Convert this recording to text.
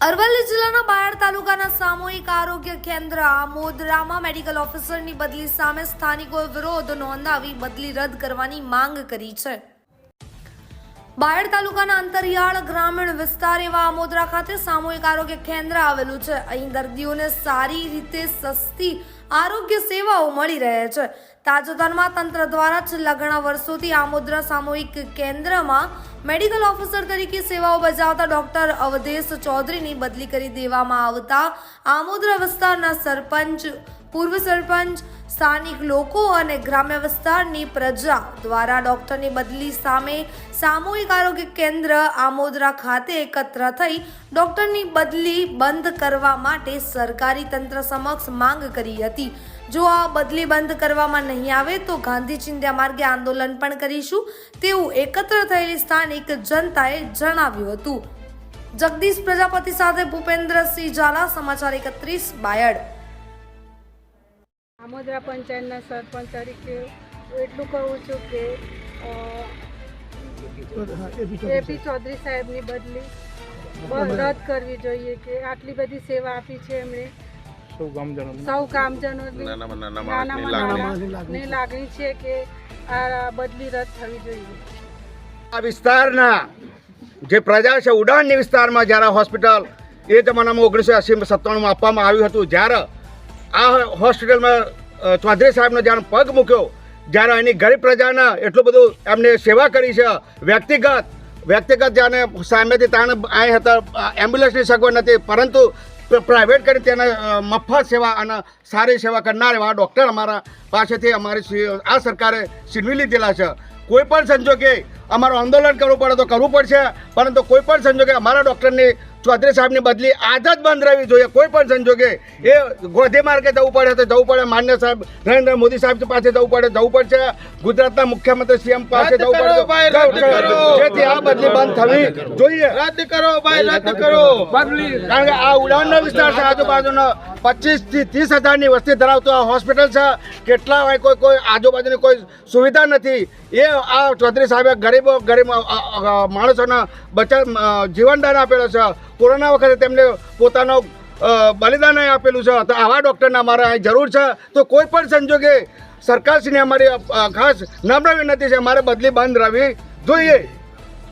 અરવલ્લી જિલ્લાના બાયડ તાલુકાના સામૂહિક આરોગ્ય કેન્દ્ર આમોદરામાં મેડિકલ ઓફિસરની બદલી સામે સ્થાનિકોએ વિરોધ નોંધાવી બદલી રદ કરવાની માંગ કરી છે. બાયડ તાલુકાના અંતરિયાળ ગ્રામીણ વિસ્તાર એવા આમોદરા ખાતે સામૂહિક આરોગ્ય કેન્દ્ર આવેલું છે. અહીં દર્દીઓને સારી રીતે સસ્તી આરોગ્ય સેવાઓ મળી રહે છે. તાજેતરમાં તંત્ર દ્વારા છેલ્લા ઘણા વર્ષોથી આમોદરા સામૂહિક કેન્દ્રમાં મેડિકલ ઓફિસર તરીકે સેવાઓ બજાવતા ડોક્ટર અવધેશ ચૌધરીની બદલી કરી દેવામાં આવતા આમોદરા વિસ્તારના સરપંચ, પૂર્વ સરપંચ સ્થાનિક લોકો અને ગ્રામ્ય વિસ્તારની પ્રજા દ્વારા ડોક્ટરની બદલી સામે સામૂહિક આરોગ્ય કેન્દ્ર આમોદરા ખાતે એકત્ર થઈ ડોક્ટરની બદલી બંધ કરવા માટે સરકારી તંત્ર સમક્ષ માંગ કરી હતી. જો આ બદલી બંધ કરવામાં નહીં આવે તો ગાંધી ચિંધ્યા માર્ગે આંદોલન પણ કરીશું, તેવું એકત્ર થયેલી સ્થાનિક જનતાએ જણાવ્યું હતું. જગદીશ પ્રજાપતિ સાથે ભૂપેન્દ્રસિંહ ઝાલા, સમાચાર એકત્રીસ, બાયડ. આમોદરા પંચાયતના સરપંચ તરીકે એટલું કહું છું કે એપી ચૌધરી સાહેબની બદલી રદ કરવી જોઈએ કે આટલી બધી સેવા આપી છે એમણે. સૌ ગામજનો સૌ કામજનોની લાગણી. છે કે આ બદલી રદ થવી જોઈએ. આ વિસ્તારના જે પ્રજા છે ઉડાણની વિસ્તારમાં જ્યારે હોસ્પિટલ એ જમાનામાં ઓગણીસો એંસી સત્તાણુંમાં આપવામાં આવ્યું હતું જ્યારે આ હોસ્પિટલમાં ચૌધરી સાહેબનો જ્યારે પગ મૂક્યો, જ્યારે એની ગરીબ પ્રજાના એટલું બધું એમને સેવા કરી છે, વ્યક્તિગત વ્યક્તિગત જાણે સામેથી તાણે અહીં હતા એમ્બ્યુલન્સની સગવડ નથી, પરંતુ પ્રાઇવેટ કરી તેને મફત સેવા અને સારી સેવા કરનાર એવા ડૉક્ટર અમારા પાસેથી અમારી આ સરકારે છીનવી લીધેલા છે. કોઈ પણ સંજોગે અમારું આંદોલન કરવું પડે તો કરવું પડશે, પરંતુ કોઈ પણ સંજોગે અમારા ડૉક્ટરની ચૌધરી સાહેબની બદલી આજ જ બંધ રહેવી જોઈએ. કોઈ પણ સંજોગે એ ગોધી માર્ગે જવું પડે તો જવું પડે. માન્ય સાહેબ નરેન્દ્ર મોદી સાહેબ પાસે જવું પડે જવું પડશે. ગુજરાતના મુખ્યમંત્રી સીએમ પાસે જવું પડે. જેથી આ બદલી બંધ થવી જોઈએ. રદ કરો ભાઈ રદ કરો. કારણ કે આ ઉડાનનો વિસ્તાર છે. આજુબાજુનો પચીસથી ત્રીસ હજારની વસ્તી ધરાવતું આ હોસ્પિટલ છે. કેટલા હોય કોઈ કોઈ આજુબાજુની કોઈ સુવિધા નથી. એ આ ચૌધરી સાહેબે ગરીબો ગરીબ માણસોના બચત જીવનદાન આપેલો છે. કોરોના વખતે તેમને પોતાનો બલિદાન આપેલું છે. તો આવા ડૉક્ટરના અમારે અહીં જરૂર છે. તો કોઈ પણ સંજોગે સરકારશ્રીને અમારી ખાસ નમ્ર વિનંતી છે. અમારે બદલી બંધ રહેવી જોઈએ.